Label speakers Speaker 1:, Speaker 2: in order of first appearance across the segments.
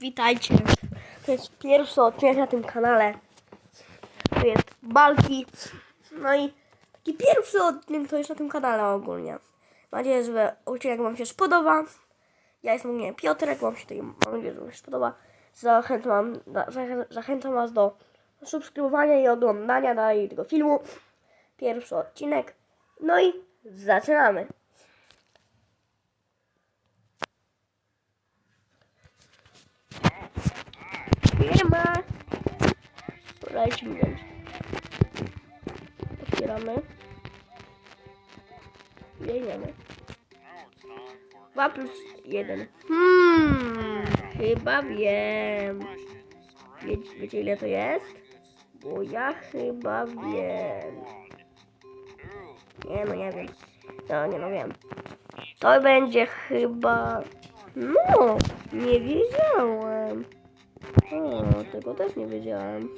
Speaker 1: Witajcie. To jest pierwszy odcinek na tym kanale. To jest Balki. No i taki pierwszy odcinek to jest na tym kanale ogólnie. Mam nadzieję, że odcinek Wam się spodoba. Ja jestem ogólnie Piotrek, Wam się tutaj, mam nadzieję, że Wam się spodoba. Zachęcam, zachę- zachęcam Was do subskrybowania i oglądania dalej tego filmu. Pierwszy odcinek. No i zaczynamy. Podajcie mi wziąć. Otwieramy. Jedziemy. 2 plus 1. Hmm, chyba wiem. Wie, wiecie ile to jest? Bo ja chyba wiem. Nie no, nie wiem. No, nie no, wiem. To będzie chyba... No, nie wiedziałem. O, tego też nie wiedziałem.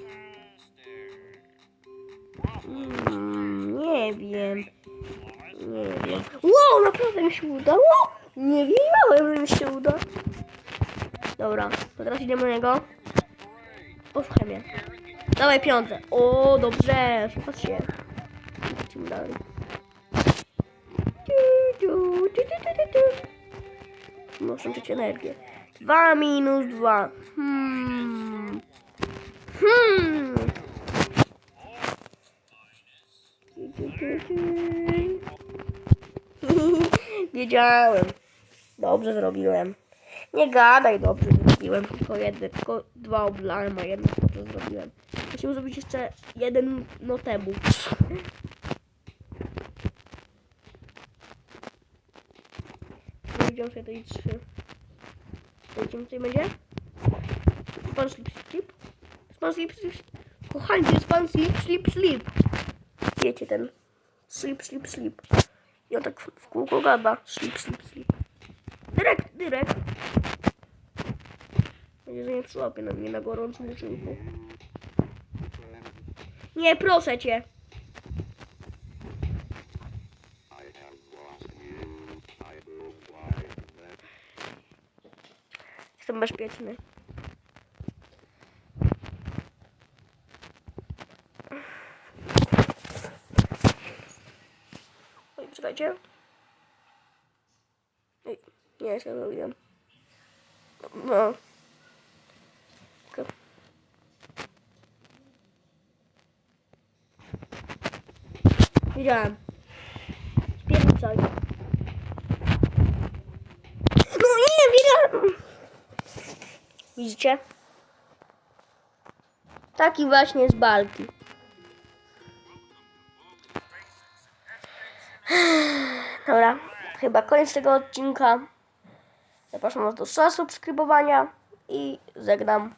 Speaker 1: Mm, nie wiem. Nie wiem. Wow, naprawdę mi się udało? Nie wiedziałem, że mi się uda. Dobra, to teraz idziemy na niego. Posłuchaj mnie. Dawaj piątce. O, dobrze. Patrzcie. Lecimy dalej. Muszę liczyć energię. 2 minus 2. Hmm. Hmm. Wiedziałem. Dobrze zrobiłem. Nie gadaj, dobrze zrobiłem. Tylko jedne, tylko dwa oblałem, a jedno dobrze zrobiłem. Musimy zrobić jeszcze jeden no temu. Widział sobie tutaj trzy. Zobaczymy, co będzie. Span slip slip. Span slip slip. Kochani, jest span slip slip slip. Wiecie ten. Slip slip slip. On tak w, w kółko gada. Slip slip slip. Dyrek, dyrek. Będzie, że nie przyłapie na mnie na gorącym uczynku. Nie, proszę cię. Jestem bezpieczny. Czekajcie. Ej, nie, jeszcze zrobiłem. No. Widziałem. No nie, widziałem. Widzicie? Taki właśnie z balki. Dobra, chyba koniec tego odcinka. Zapraszam Was do subskrybowania i żegnam.